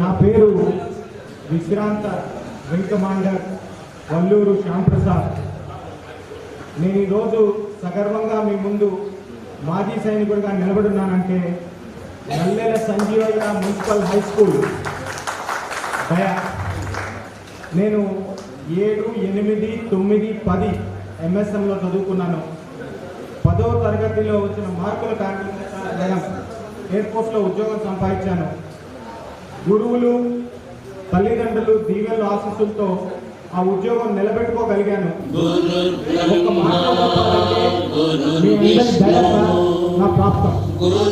నా పేరు విశ్రాంత వెంకమాండర్ వల్లూరు శ్యాంప్రసాద్. నేను ఈరోజు సగర్వంగా మీ ముందు మాజీ సైనికుడిగా నిలబడున్నానంటే Nallela Sanjeevaiah municipal high school. దయా నేను ఏడు ఎనిమిది తొమ్మిది పది ఎంఎస్ఎంలో చదువుకున్నాను. తరగతిలో వచ్చిన మార్కుల కారణంగా ఎయిర్పోర్ట్లో ఉద్యోగం సంపాదించాను గురువులు తల్లిదండ్రులు దీవెల ఆశీస్సులతో ఆ ఉద్యోగం నిలబెట్టుకోగలిగాను నా ప్రాప్తం గురు